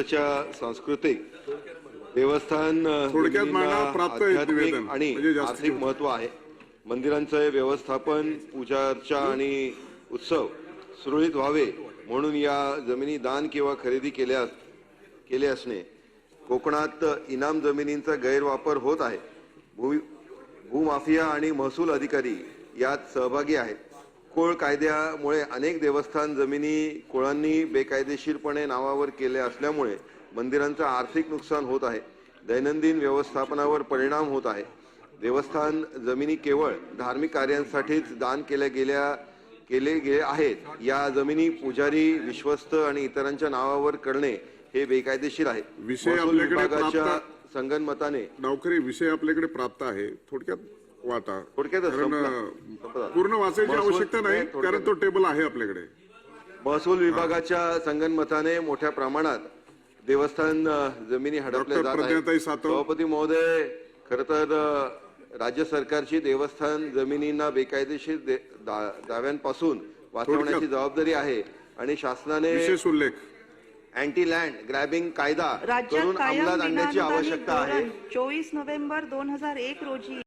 सांस्कृतिक देवस्थान थोडक्यात मांडा प्राप्त निवेदन. आणि म्हणजे आर्थिक महत्त्व आहे. मंदिरांचे व्यवस्थापन पूजा अर्चा आणि उत्सव सुरळीत व्हावे म्हणून या जमिनी दान किंवा खरेदी केल्यास केले असणे कोकणात इनाम जमिनींचा गैरवापर होत आहे. भू भूमाफिया आणि महसूल अधिकारी यात सहभागी आहेत. कोळ कायद्यामुळे अनेक देवस्थान जमिनी कोळांनी बेकायदेशीरपणे नावावर केल्या असल्यामुळे मंदिरांचं आर्थिक नुकसान होत आहे. दैनंदिन व्यवस्थापनावर परिणाम होत आहे. देवस्थान जमिनी केवळ धार्मिक कार्यांसाठीच दान केल्या गेल्या केले गेले आहेत. या जमिनी पुजारी विश्वस्त आणि इतरांच्या नावावर करणे हे बेकायदेशीर आहे. विषय विभागाच्या संगनमताने डावखरे विषय आपल्याकडे प्राप्त आहे. थोडक्यात वाटा थोडक्यातच कारण. पूर्ण वाचायची आवश्यकता नाही कारण तो टेबल आहे आपल्याकडे. महसूल विभागाच्या संगनमताने मोठ्या प्रमाणात देवस्थान जमिनी हडपल्या जात आहेत. सभापती महोदय खर तर राज्य सरकारची देवस्थान जमिनींना बेकायदेशीर दाव्यांपासून वाचवण्याची. जबाबदारी आहे आणि शासनाने विशेष उल्लेख. अँटी लँड ग्रॅबिंग कायदा करून अंमलात आणण्याची आवश्यकता आहे. चोवीस नोव्हेंबर दोन हजार एक रोजी